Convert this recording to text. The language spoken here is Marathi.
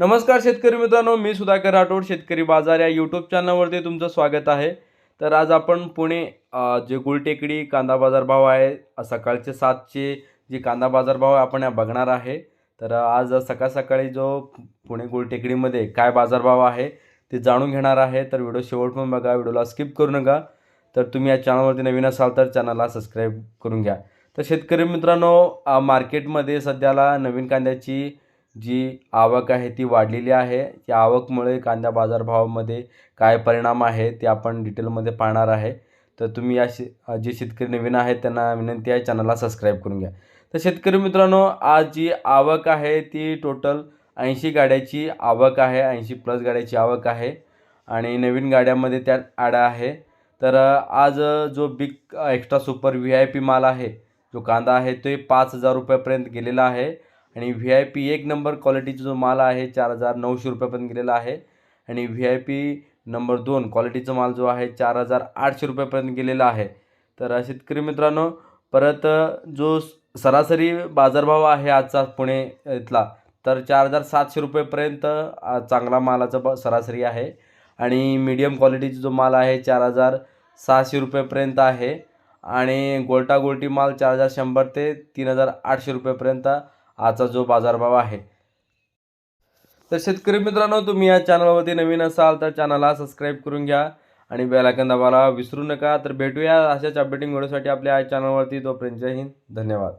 नमस्कार शेतकरी मित्रांनो मी सुधाकर राठोड शेतकरी बाजार या यूट्यूब चॅनलवरती तुमचं स्वागत आहे. तर आज आपण पुणे जे गुलटेकडी कांदा बाजार भाव आहे सकाळचे सातचे जे कांदा बाजार भाव आहे आपण बघणार आहे तर आज सकाळ सकाळी जो पुणे गुलटेकडीमध्ये काय बाजारभाव आहे ते जाणून घेणार आहे. तर व्हिडिओ शेवटपर्यंत बघा व्हिडिओला स्किप करू नका. तर तुम्ही या चॅनलवरती नवीन असाल तर चॅनलला सबस्क्राईब करून घ्या. तर शेतकरी मित्रांनो मार्केटमध्ये सध्याला नवीन कांद्याची जी आवक आहे ती वाढलेली आहे. त्या आवकमुळे कांदा बाजारभावामध्ये काय परिणाम आहे ते आपण डिटेलमध्ये पाहणार आहे. तर तुम्ही या शे जे शेतकरी नवीन आहेत त्यांना विनंती आहे चॅनलला सबस्क्राईब करून घ्या. तर शेतकरी मित्रांनो आज जी आवक आहे ती टोटल ऐंशी गाड्याची आवक आहे ऐंशी प्लस गाड्याची आवक आहे आणि नवीन गाड्यामध्ये त्यात आडा आहे. तर आज जो big extra super V I P माल आहे जो कांदा आहे तो पाच हजार रुपयापर्यंत गेलेला आहे. आणि व्ही आय पी एक नंबर क्वालिटीचा जो माल आहे चार हजार नऊशे रुपयापर्यंत गेलेला आहे. आणि व्ही आय पी नंबर दोन क्वालिटीचा माल जो आहे चार हजार आठशे रुपयापर्यंत गेलेला आहे. तर शेतकरी मित्रांनो परत जो सरासरी बाजारभाव आहे आजचा पुणे इथला तर चार हजार सातशे रुपयेपर्यंत चांगला मालाचा ब सरासरी आहे. आणि मीडियम क्वालिटीचा जो माल आहे चार हजार सहाशे रुपयेपर्यंत आहे. आणि गोल्टा गोल्टी माल चार हजार शंभर ते तीन हजार आठशे रुपयेपर्यंत आजचा जो बाजारभाव आहे. तर शेतकरी मित्रांनो तुम्ही या चॅनलवरती नवीन असाल तर चॅनलला सबस्क्राईब करून घ्या आणि बेलायकन आयकॉन दाबायला विसरू नका. तर भेटूया अशाच अपडेटिंग व्हिडिओसाठी आपल्या या चॅनलवरती. तोपर्यंत जय हिंद. धन्यवाद.